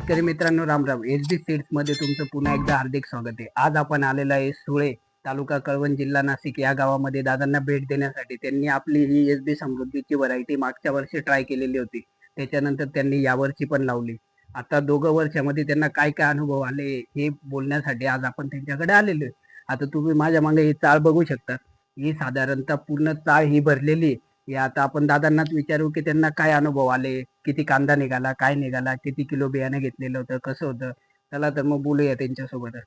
शेतकरी मित्रांनो रामराम एच डी सीड्समध्ये तुमचं पुन्हा एकदा हार्दिक स्वागत आहे. आज आपण आलेलो आहे सुळे तालुका कळवण जिल्हा नाशिक या गावामध्ये. दादांना भेट देण्यासाठी त्यांनी आपली ही एस डी समृद्धीची व्हरायटी मागच्या वर्षी ट्राय केलेली होती. त्याच्यानंतर त्यांनी यावर्षी पण लावली. आता दोघं वर्षामध्ये त्यांना काय काय अनुभव आले हे बोलण्यासाठी आज आपण त्यांच्याकडे आलेलो आहे. आता तुम्ही माझ्या मागे ही चाळ बघू शकता. ही साधारणतः पूर्ण चाळ ही भरलेली आहे. हे आता आपण दादांनाच विचारू की त्यांना काय अनुभव आले किती कांदा निघाला काय निघाला किती किलो बियाणं घेतलेलं होतं कसं होतं? चला तर मग बोलूया त्यांच्यासोबतच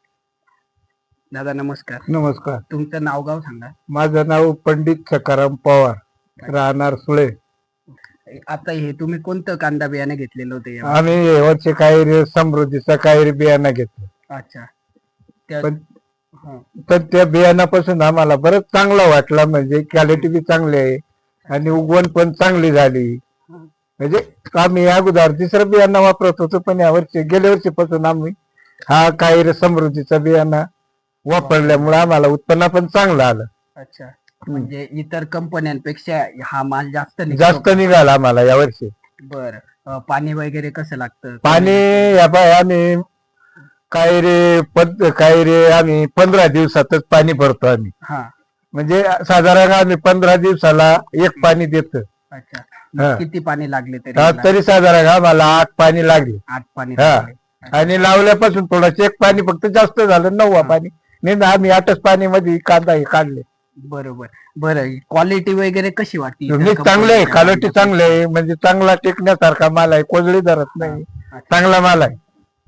दादा नमस्कार. नमस्कार. तुमचं नाव गाव सांगा. माझं नाव पंडित सकाराम पवार राहणार सुळे. आता हे तुम्ही कोणतं कांदा बियाणं घेतलेलं होतं यावर? आम्ही वर्षी काही समृद्धीचा काही बियाणं घेतलं. अच्छा. त्या पण हा. पण त्या बियाणापासून आम्हाला बरंच चांगला वाटला म्हणजे क्वालिटी बी चांगली आहे. आणि उगवण पण चांगली झाली. म्हणजे आम्ही अगोदर तिसरं बियाणं वापरत होतो पण या वर्षी गेल्या वर्षीपासून आम्ही हा काही समृद्धीचा बियाणं वापरल्यामुळे आम्हाला उत्पन्न पण चांगलं आलं. अच्छा. म्हणजे इतर कंपन्यांपेक्षा हा माल जास्त जास्त निघाला आम्हाला या वर्षी. बर. पाणी वगैरे कसं लागतं? पाणी या बाय आम्ही काय रे पद काय रे आम्ही पंधरा दिवसातच पाणी भरतो आम्ही. हा. म्हणजे साधारण आम्ही पंधरा दिवसाला एक पाणी देतो अच्छा हा. किती पाणी लागले तरी हा? तरी साधारण आम्हाला आठ पाणी लागले आठ पाणी हा. लागले. आणि लावल्यापासून थोडं एक पाणी फक्त जास्त झालं नववा पाणी नाही ना आम्ही आठच पाणी मध्ये कांदा हे काढले बरोबर बरं क्वालिटी वगैरे कशी वाटते इतर मी चांगले आहे क्वालिटी? चांगले आहे म्हणजे चांगला टेकण्यासारखा माल आहे कोजळी धरत नाही अच्छा. चांगला माल आहे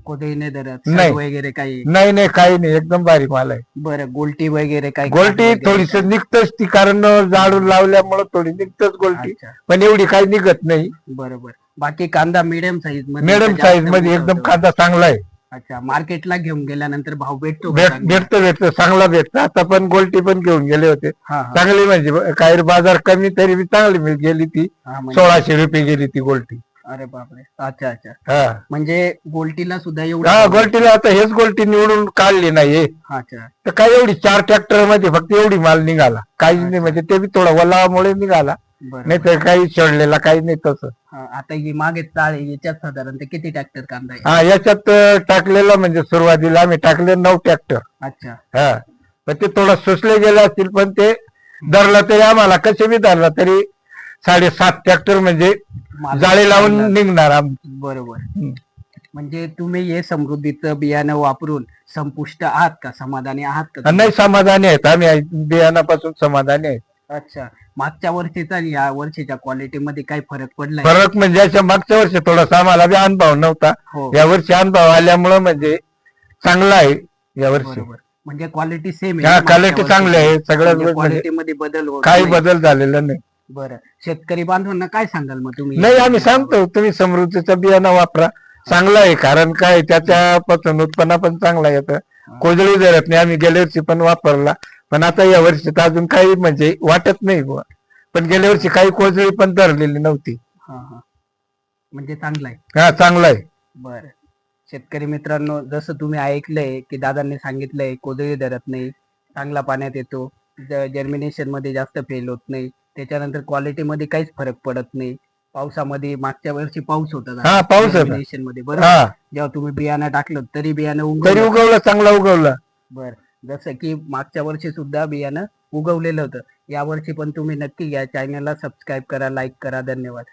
कोदळीने धरत. नाही. वगैरे काही. नाही नाही काही नाही. एकदम बारीक माल आहे. बरं गोलटी वगैरे काही गोलटी वगैरे? थोडीशी निघतच ती कारण झाडून लावल्यामुळे थोडी निघतच गोलटी. अच्छा. पण एवढी काही निघत नाही. बरोबर. बाकी कांदा मिडियम साईजमध्ये मिडियम साईजमध्ये एकदम? कांदा चांगला आहे. अच्छा मार्केटला घेऊन गेल्यानंतर भाव भेटतो का भेट चांगला? भेटतं भेटतं. चांगला भेटतं. आता पण गोलटी पण घेऊन गेले होते. हा हा, चांगली म्हणजे काही बाजार कमी तरी बी चांगली मिळ- गेली ती. हा म्हणजे सोळाशे रुपये गेली ती गोलटी. अरे बापरे. अच्छा अच्छा. हा. म्हणजे गोलटीला सुद्धा एवढा हा? गोलटीला आता हेच गोलटी निवडून काढली नाही अच्छा. तर काय एवढी चार ट्रॅक्टरमध्ये फक्त एवढी माल निघाला. काही नाही म्हणजे ते बी थोडा वलावामुळे निघाला. बरं नाही तर काही चढलेला काही नाही तसं. हा, आता ही मागे चाळ याच्यात साधारणतः किती ट्रॅक्टर कांदा आहे? हा याच्यात अं, टाकलेलं म्हणजे सुरुवातीला आम्ही टाकले नऊ ट्रॅक्टर अच्छा. हा. पण ते थोडं सुचले गेले असतील पण ते धरलं तरी आम्हाला कसे बी धरलं तरी साडेसात ट्रॅक्टर म्हणजे जाळी लावून. निघणार बरोबर. हम्म. म्हणजे तुम्ही हे समृद्धीचं बियाणं वापरून संपुष्ट आहात का? समाधानी आहात का नाही समाधानी आहेत. आम्ही बियाणापासून समाधानी आहेत. अच्छा. मागच्या वर्षीचा आणि या वर्षीच्या क्वालिटी मध्ये काही फरक पडलाय? फरक म्हणजे याच्या मागच्या वर्षी थोडासा आम्हाला बी अनुभव नव्हता. हो. या वर्षी अनुभव आल्यामुळं म्हणजे चांगला आहे या वर्षी. बरोबर. म्हणजे क्वालिटी सेम हा क्वालिटी चांगली आहे. सगळं म्हणजे क्वालिटी मध्ये बदल होत काही नाही. बदल झालेला नाही. बरं. शेतकरी बांधवांना काय सांगाल मग तुम्ही? नाही आम्ही सांगतो तुम्ही समृद्धीचं बियाणं वापरा. चांगलं आहे कारण काय त्याच्यापासून उत्पन्न पण चांगलं येतं कोजळी धरत नाही आम्ही गेल्या वर्षी पण वापरला. पण आता या वर्षी तर अजून काही म्हणजे वाटत नाही बुवा. पण गेल्या वर्षी काही कोजळी पण धरलेली नव्हती. हा हा. म्हणजे चांगलं आहे. हा चांगलं आहे. बरं. शेतकरी मित्रांनो जसं तुम्ही ऐकलंय की दादांनी सांगितलंय कोदळी धरत नाही चांगला पाण्यात येतो जर्मिनेशनमध्ये जास्त फेल होत नाही. त्याच्यानंतर क्वालिटी मध्ये काहीच फरक पडत नाही. पावसामध्ये मागच्या वर्षी पाऊस होता हा, पाऊस होता. मध्ये बरोबर? हा. जेव्हा तुम्ही बियाणं टाकलं तरी बियाणं तरी उगवलं उगवलं चांगला उगवलं. बर. जसं की मागच्या वर्षी सुद्धा बियाणं उगवलेलं होतं. या वर्षी पण तुम्ही नक्की या चॅनलला सबस्क्राईब करा लाईक करा. धन्यवाद.